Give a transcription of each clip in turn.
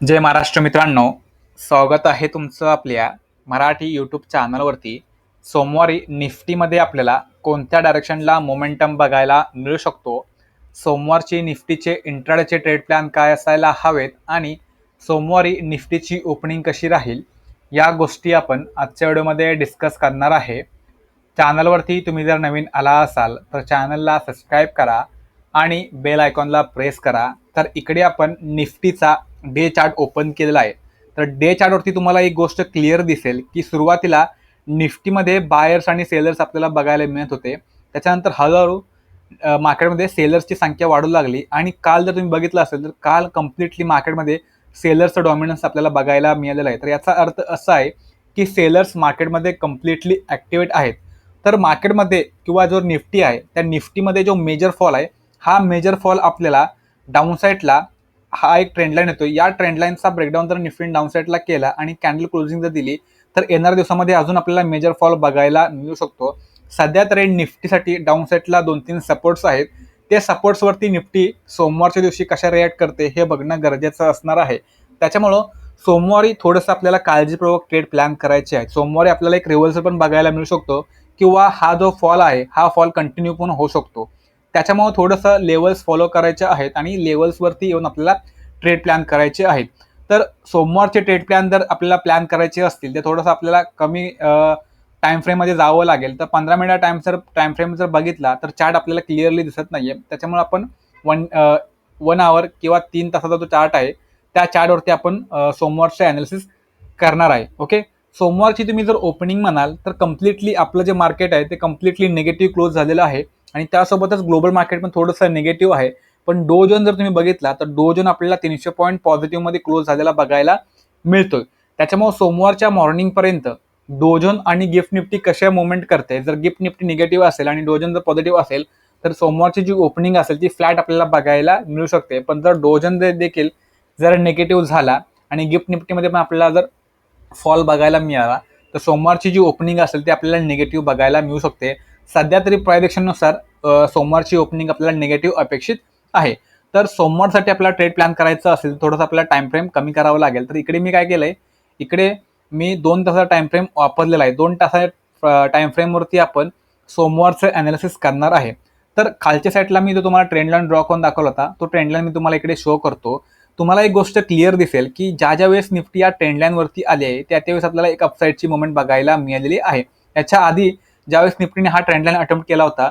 जय महाराष्ट्र मित्रांनो स्वागत आहे तुमचं आपल्या मराठी यूट्यूब चॅनलवरती सोमवारी निफ्टीमध्ये आपल्याला कोणत्या डायरेक्शनला मोमेंटम बघायला मिळू शकतो? सोमवारची निफ्टीचे इंट्राडेचे ट्रेड प्लॅन काय असायला हवेत आणि सोमवारी निफ्टीची ओपनिंग कशी राहील? या गोष्टी आपण आजच्या व्हिडिओमध्ये डिस्कस करणार आहे. चॅनलवरती तुम्ही जर नवीन आला असाल तर चॅनलला सबस्क्राईब करा आणि बेल आयकॉनला प्रेस करा. तर इकडे आपण निफ्टीचा डे चार्ट ओपन केलेला आहे. तर डे चार्टवरती तुम्हाला एक गोष्ट क्लिअर दिसेल की सुरुवातीला निफ्टीमध्ये बायर्स आणि सेलर्स आपल्याला बघायला मिळत होते. त्याच्यानंतर हळूहळू मार्केटमध्ये सेलर्सची संख्या वाढू लागली आणि काल जर तुम्ही बघितलं असेल तर काल कम्प्लिटली मार्केटमध्ये सेलर्सचं डॉमिनन्स आपल्याला बघायला मिळालेलं आहे. तर याचा अर्थ असा आहे की सेलर्स मार्केटमध्ये कम्प्लिटली ॲक्टिवेट आहेत. तर मार्केटमध्ये किंवा जो निफ्टी आहे त्या निफ्टीमध्ये जो मेजर फॉल आहे हा मेजर फॉल आपल्याला डाऊनसाईडला हा एक ट्रेंडलाईन येतो या ट्रेंडलाईनचा ब्रेकडाऊन जर निफ्टीन डाऊनसाईडला केला आणि कॅन्डल क्लोजिंग जर दिली तर येणाऱ्या दिवसामध्ये अजून आपल्याला मेजर फॉल बघायला मिळू शकतो. सध्या तरी निफ्टीसाठी डाऊनसाईडला दोन तीन सपोर्ट्स आहेत. ते सपोर्ट्सवरती निफ्टी सोमवारच्या दिवशी कशा रिॲक्ट करते हे बघणं गरजेचं असणार आहे. त्याच्यामुळं सोमवारी थोडंसं आपल्याला काळजीपूर्वक ट्रेड प्लॅन करायचे आहे. सोमवारी आपल्याला एक रिव्हर्सल पण बघायला मिळू शकतो किंवा हा जो फॉल आहे हा फॉल कंटिन्यू पण होऊ शकतो. त्याच्यामुळे थोडंसं लेवल्स फॉलो करायचे आहेत आणि लेवल्सवरती येऊन आपल्याला ट्रेड प्लॅन करायचे आहेत. तर सोमवारचे ट्रेड प्लॅन जर आपल्याला प्लॅन करायचे असतील तर थोडंसं आपल्याला कमी टाईमफ्रेममध्ये जावं लागेल. तर पंधरा मिनिटा टाइम जर टाईमफ्रेम जर बघितला तर चार्ट आपल्याला क्लिअरली दिसत नाही आहे त्याच्यामुळे आपण वन वन आवर किंवा तीन तासाचा जो चार्ट आहे त्या चार्टवरती आपण सोमवारचे अनालिसिस करणार आहे. ओके सोमवारची तुम्ही जर ओपनिंग म्हणाल तर कम्प्लिटली आपलं जे मार्केट आहे ते कम्प्लिटली निगेटिव्ह क्लोज झालेलं आहे. आणि त्यासोबतच ग्लोबल मार्केट पण थोडंसं निगेटिव्ह आहे. पण डोजोन जर तुम्ही बघितला तर डोजोन आपल्याला तीनशे पॉईंट पॉझिटिव्हमध्ये क्लोज झालेला बघायला मिळतोय. त्याच्यामुळे सोमवारच्या मॉर्निंगपर्यंत डोजोन आणि गिफ्ट निफ्टी कशा मुवमेंट करते? जर गिफ्ट निफ्टी निगेटिव्ह असेल आणि डोजन जर पॉझिटिव्ह असेल तर सोमवारची जी ओपनिंग असेल ती फ्लॅट आपल्याला बघायला मिळू शकते. पण जर डोजन दे- देखील जर निगेटिव्ह झाला आणि गिफ्ट निफ्टीमध्ये पण आपल्याला जर फॉल बघायला मिळाला तर सोमवारची जी ओपनिंग असेल ती आपल्याला निगेटिव्ह बघायला मिळू शकते. सध्या तरी प्रायदेशनुसार सोमवारची ओपनिंग आपल्याला निगेटिव्ह अपेक्षित आहे. तर सोमवारसाठी आपल्याला ट्रेड प्लॅन करायचं असेल थोडंसं आपल्याला टाइम फ्रेम कमी करावं लागेल. तर इकडे मी काय केलंय इकडे मी दोन तासाचा टाइम फ्रेम वापरलेला आहे. दोन तासा टाइम फ्रेमवरती आपण सोमवारचं अनालिसिस करणार आहे. तर खालच्या साईडला मी जो तुम्हाला ट्रेंडलाईन ड्रॉ करून दाखवला होता तो ट्रेंडलाईन मी तुम्हाला इकडे शो करतो. तुम्हाला एक गोष्ट क्लिअर दिसेल की ज्या ज्या वेळेस निफ्टी या ट्रेंडलाईनवरती आली आहे त्या त्यावेळेस आपल्याला एक अपसाईडची मुवमेंट बघायला मिळालेली आहे. याच्या आधी ज्यावेळेस निफ्टीने हा ट्रेंड लाईन अटेम्प्ट केला होता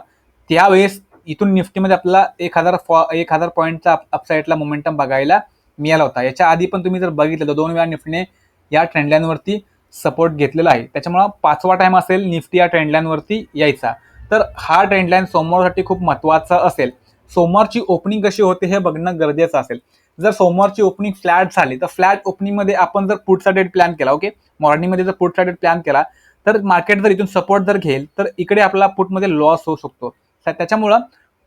त्यावेळेस इथून निफ्टीमध्ये आपल्याला एक हजार फॉ एक हजार पॉईंटचा अपसाईडला मोमेंटम बघायला मिळाला होता. याच्या आधी पण तुम्ही जर बघितलं तर दोन वेळा निफ्टीने या ट्रेंडलाईनवरती सपोर्ट घेतलेला आहे. त्याच्यामुळं पाचवा टाइम असेल निफ्टी या ट्रेंडलाईनवरती यायचा. तर हा ट्रेंडलाईन सोमवारसाठी खूप महत्त्वाचा असेल. सोमवारची ओपनिंग कशी होते हे बघणं गरजेचं असेल. जर सोमवारची ओपनिंग फ्लॅट झाली तर फ्लॅट ओपनिंगमध्ये आपण जर पुढचा डेट प्लॅन केला ओके मॉर्निंगमध्ये जर पुढचा डेट प्लॅन केला तर मार्केट जर इथून सपोर्ट जर घेईल तर इकडे आपला पुटमध्ये लॉस होऊ शकतो. तर त्याच्यामुळं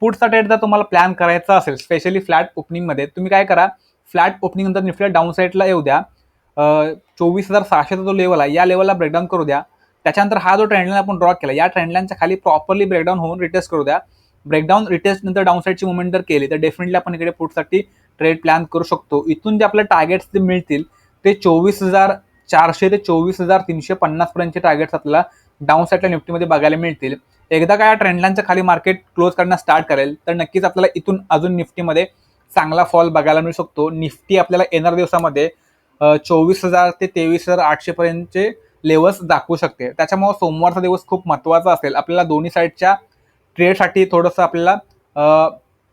पुढचा डेट जर तुम्हाला प्लॅन करायचा असेल स्पेशली फ्लॅट ओपनिंगमध्ये तुम्ही काय करा फ्लॅट ओपनिंग नंतर निफ्टीला डाऊन साईडला येऊ द्या. चोवीस हजार सहाशेचा जो लेवल आहे या लेवलला ब्रेकडाऊन करू द्या. त्याच्यानंतर हा जो ट्रेंडलाईन आपण ड्रॉ केला या ट्रेंडलाईनच्या खाली प्रॉपरली ब्रेकडाऊन होऊन रिटेस्ट करू द्या. ब्रेकडाऊन रिटेस्ट नंतर डाऊन साईडची मुवमेंट जर केली तर डेफिनेटली आपण इकडे पुढसाठी ट्रेड प्लॅन करू शकतो. इथून जे आपल्या टार्गेट्स जे मिळतील ते चोवीस हजार चारशे ते चोवीस हजार तीनशे पन्नास पर्यंतचे टार्गेट्स आपल्याला डाऊन साईडला निफ्टीमध्ये बघायला मिळतील. एकदा का या ट्रेंडलाईनच्या खाली मार्केट क्लोज करणं स्टार्ट करेल तर नक्कीच आपल्याला इथून अजून निफ्टीमध्ये चांगला फॉल बघायला मिळू शकतो. निफ्टी आपल्याला येणाऱ्या दिवसामध्ये चोवीस हजार ते तेवीस हजार आठशे पर्यंतचे लेवल्स दाखवू शकते. त्याच्यामुळे सोमवारचा दिवस खूप महत्त्वाचा असेल. आपल्याला दोन्ही साईडच्या ट्रेडसाठी थोडंसं आपल्याला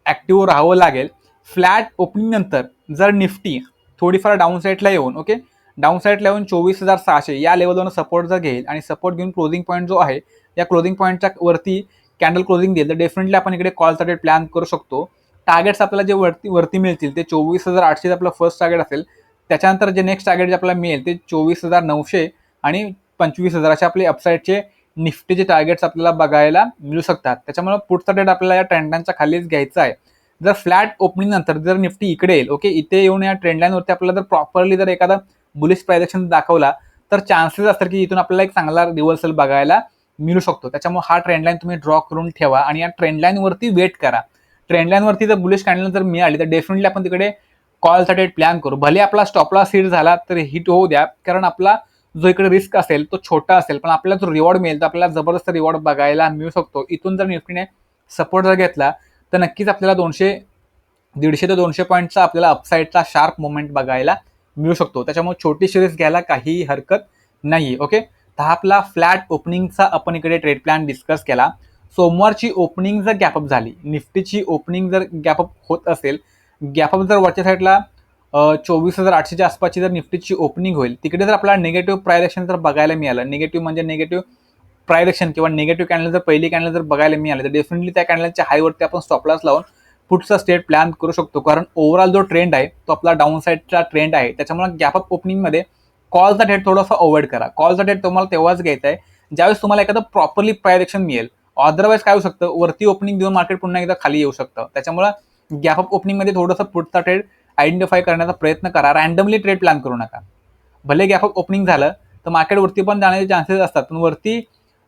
ॲक्टिव्ह राहावं लागेल. फ्लॅट ओपनिंग नंतर जर निफ्टी थोडीफार डाऊन साईडला येऊन ओके डाऊन साईडला येऊन चोवीस हजार सहाशे या लेवलवरून सपोर्ट जर घेईल आणि सपोर्ट घेऊन क्लोजिंग पॉईंट जो आहे या क्लोजिंग पॉईंटच्या वरती कॅन्डल क्लोजिंग देईल तर डेफिनेटली आपण इकडे कॉलसाठी प्लॅन करू शकतो. टार्गेट्स आपल्याला जे वरती वरती मिळतील ते चोवीस हजार आठशे आपलं फर्स्ट टार्गेट असेल त्याच्यानंतर जे नेक्स्ट टार्गेट जे आपल्याला मिळेल ते चोवीस हजार नऊशे आणि पंचवीस हजार असे आपले अपसाईडचे निफ्टीचे टार्गेट्स आपल्याला बघायला मिळू शकतात. त्याच्यामुळे पुढचा डेट आपल्याला या ट्रेंडलाईनच्या खालीच घ्यायचा आहे. जर फ्लॅट ओपनिंग नंतर जर निफ्टी इकडे येईल ओके इथे येऊन या ट्रेंडलाईनवरती आपल्याला जर प्रॉपरली जर एखादा बुलिश प्रायजेक्शन दाखवला तर चान्सेस असतात की इथून आपल्याला एक चांगला रिव्हर्सल बघायला मिळू शकतो. त्याच्यामुळे हा ट्रेंडलाईन तुम्ही ड्रॉ करून ठेवा आणि या ट्रेंडलाईनवरती वेट करा. ट्रेंडलाईनवरती जर बुलिश कॅन्डल जर मिळाली तर डेफिनेटली आपण तिकडे कॉलसाठी प्लॅन करू. भले आपला स्टॉपला सीट झाला तर हिट होऊ द्या कारण आपला जो इकडे रिस्क असेल तो छोटा असेल पण आपल्याला जो रिवॉर्ड मिळेल तर आपल्याला जबरदस्त रिवॉर्ड बघायला मिळू शकतो. इथून जर निफ्टीने सपोर्ट जर घेतला तर नक्कीच आपल्याला दोनशे दीडशे ते दोनशे पॉईंटचा आपल्याला अपसाईडचा शार्प मुवमेंट बघायला मिळू शकतो. त्याच्यामुळे छोटी सिरीज घ्यायला काहीही हरकत नाही ओके तर हा आपला फ्लॅट ओपनिंगचा आपण इकडे ट्रेड प्लॅन डिस्कस केला. सोमवारची ओपनिंग जर गॅपअप झाली निफ्टीची ओपनिंग जर गॅपअप होत असेल गॅपअप जर वरच्या साईडला चोवीस हजार आठशेच्या आसपासची जर निफ्टीची ओपनिंग होईल तिकडे जर आपल्याला निगेटिव्ह प्रायरेक्शन जर बघायला मिळालं निगेटिव्ह म्हणजे निगेटिव्ह प्रायरेक्शन किंवा निगेटिव्ह कॅन्डल जर पहिली कॅन्डल जर बघायला मिळालं तर डेफिनेटली त्या कॅन्डलच्या हायवरती आपण स्टॉपलाच लावून पुढचा स्टेट प्लॅन करू शकतो. कारण ओव्हरऑल जो ट्रेंड आहे तो आपला डाऊन साईडचा ट्रेंड आहे. त्याच्यामुळे गॅपअप ओपनिंगमध्ये कॉलचा डेट थोडासा अवॉइड करा. कॉलचा डेट तुम्हाला तेव्हाच घ्यायचा आहे ज्यावेळेस तुम्हाला एखादं प्रॉपरली प्रायरेक्शन मिळेल. अदरवाईज काय होऊ शकतं? वरती ओपनिंग देऊन मार्केट पुन्हा एकदा खाली येऊ शकतं. त्याच्यामुळे गॅपअप ओपनिंगमध्ये थोडंसं पुढचा ट्रेड आयडेंटिफाय करण्याचा प्रयत्न करा. रॅन्डमली ट्रेड प्लॅन करू नका. भले गॅपअप ओपनिंग झालं तर मार्केट वरती पण जाण्याचे चान्सेस असतात. पण वरती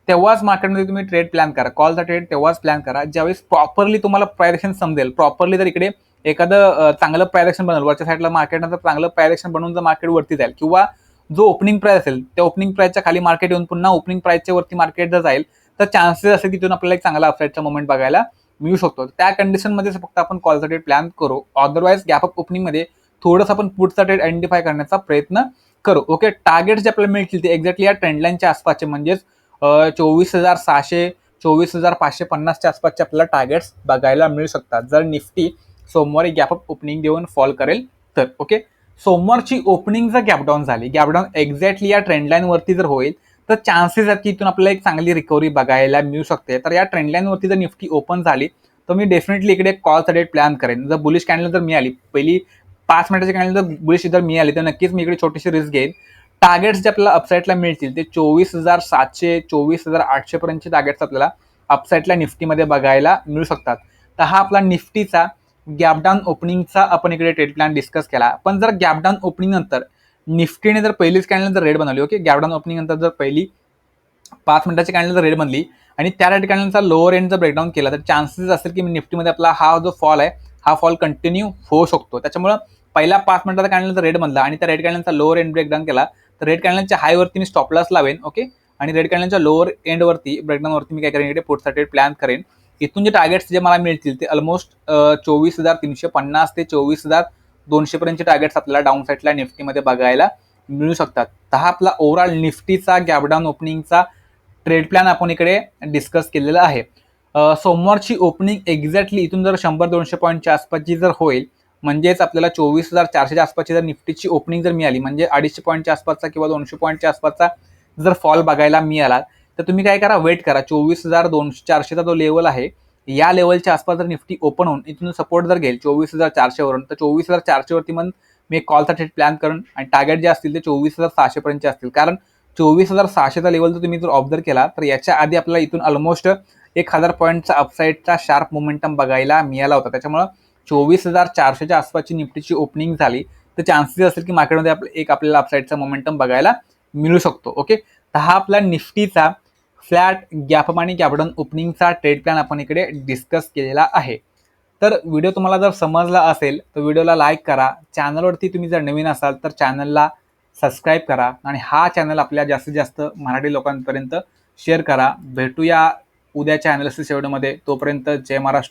तेव्हाच मार्केटमध्ये तुम्ही ट्रेड प्लॅन करा. कॉलचा ट्रेड तेव्हाच प्लॅन करा. ज्यावेळेस प्रॉपरली तुम्हाला प्रायरेक्शन समजेल प्रॉपरली जर इकडे एखादं चांगलं प्रायरेक्शन बनवलं वरच्या साईडला मार्केटनंतर चांगलं प्रायरेक्शन बनवून जर मार्केट वरती जाईल किंवा जो ओपनिंग प्राइस असेल त्या ओपनिंग प्राइसच्या खाली मार्केट येऊन पुन्हा ओपनिंग प्राइसच्या वरती मार्केट जर जाईल तर चान्सेस असेल की तिथून आपल्याला एक चांगला अपसाईडचा मोमेंट बघायला मिळू शकतो. त्या कंडिशनमध्ये फक्त आपण कॉलचा ट्रेड प्लॅन करू. अदरवाईज गॅपअप ओपनिंगमध्ये थोडंसं आपण पुढचा ट्रेड आयडेंटिफाय करण्याचा प्रयत्न करू. ओके टार्गेट जे आपल्याला मिळतील ते एक्झॅक्टली या ट्रेंडलाईनच्या आसपासचे म्हणजेच चोवीस हजार सहाशे चोवीस हजार पाचशे पन्नासच्या आसपासचे आपल्याला टार्गेट्स बघायला मिळू शकतात. जर निफ्टी सोमवारी गॅपअप ओपनिंग देऊन फॉल करेल तर ओके सोमवारची ओपनिंग जर गॅपडाऊन झाली गॅपडाऊन एक्झॅक्टली या ट्रेंडलाईनवरती जर होईल तर चान्सेस आहेत की इथून आपल्याला एक चांगली रिकव्हरी बघायला मिळू शकते. तर या ट्रेंडलाईनवरती जर निफ्टी ओपन झाली तर मी डेफिनेटली इकडे कॉल सडेट प्लॅन करेन. जर बुलिश कॅन्डल जर मिळाली पहिली पाच मिनिटाची कॅन्डल जर बुलिश जर मिळाली तर नक्कीच मी इकडे छोटीशी रिस्क घेईन. टार्गेट्स जे आपल्याला अपसाईडला मिळतील ते चोवीस हजार सातशे चोवीस हजार आठशे पर्यंतचे टार्गेट्स आपल्याला अपसाईडला निफ्टीमध्ये बघायला मिळू शकतात. तर हा आपला निफ्टीचा गॅपडाऊन ओपनिंगचा आपण इकडे ट्रेड प्लॅन डिस्कस केला. पण जर गॅपडाऊन ओपनिंग नंतर निफ्टीने जर पहिलीच कॅन्डल जर रेड बनवली ओके गॅपडाऊन ओपनिंग नंतर जर पहिली पाच मिनिटाची कॅन्डल जर रेड बनली आणि त्या रेड कॅन्डलचा लोअर एंड जर ब्रेकडाऊन केला तर चान्सेस असेल की निफ्टीमध्ये आपला हा जो फॉल आहे हा फॉल कंटिन्यू होऊ शकतो. त्याच्यामुळं पहिला पाच मिनिटाचा कॅन्डल जर रेड बनला आणि त्या रेड कॅन्डलचा लोअर एंड ब्रेकडाऊन केला तर रेड कॅन्डलच्या हायवरती मी स्टॉप लॉस लावेन ओके आणि रेड कॅनलच्या लोअर एंडवरती ब्रेकडाऊनवरती मी काय करेन इकडे पुढचा ट्रेड प्लॅन करेन. इथून जे टार्गेट्स जे मला मिळतील ते ऑलमोस्ट चोवीस हजार तीनशे पन्नास ते चोवीस हजार दोनशे पर्यंतचे टार्गेट्स आपल्याला डाऊन साईडला निफ्टीमध्ये बघायला मिळू शकतात. तर हा आपला ओव्हरऑल निफ्टीचा गॅपडाऊन ओपनिंगचा ट्रेड प्लॅन आपण इकडे डिस्कस केलेला आहे. सोमवारची ओपनिंग एक्झॅक्टली इथून जर शंभर दोनशे पॉईंटच्या आसपासची जर होईल म्हणजेच आपल्याला चोवीस हजार चारशेच्या आसपासची जर निफ्टीची ओपनिंग जर मिळाली म्हणजे अडीचशे पॉईंटच्या आसपासचा किंवा दोनशे पॉईंटच्या आसपासचा जर फॉल बघायला मिळाला तर तुम्ही काय करा वेट करा. चोवीस हजार दोनशे चारशेचा जो लेवल आहे या लेवलच्या आसपास जर निफ्टी ओपन होऊन इथून सपोर्ट जर घेईल चोवीस हजार चारशेवरून तर चोवीस हजार चारशेवरती मग मी एक कॉलचा थेट प्लॅन करून आणि टार्गेट जे असतील ते चोवीस हजार सहाशेपर्यंतचे असतील. कारण चोवीस हजार सहाशेचा लेवल जर तुम्ही जर ऑब्झर्व केला तर याच्या आधी आपल्याला इथून ऑलमोस्ट एक हजार पॉईंटचा अपसाईडचा शार्प मोमेंटम बघायला मिळाला होता. त्याच्यामुळं चोवीस हजार चारशेच्या आसपासची निफ्टीची ओपनिंग झाली तर चान्सेस असेल की मार्केटमध्ये आपलं एक आपल्याला अपसाईडचा मोमेंटम बघायला मिळू शकतो ओके तर हा आपला निफ्टीचा फ्लॅट गॅप आणि गॅपडाऊन ओपनिंगचा ट्रेड प्लॅन आपण इकडे डिस्कस केलेला आहे. तर व्हिडिओ तुम्हाला जर समजला असेल तर व्हिडिओला लाईक करा. चॅनलवरती तुम्ही जर नवीन असाल तर चॅनलला सबस्क्राईब करा आणि हा चॅनल आपल्या जास्तीत जास्त मराठी लोकांपर्यंत शेअर करा. भेटूया उद्याच्या अनालिसिस व्हिडिओमध्ये तोपर्यंत जय महाराष्ट्र.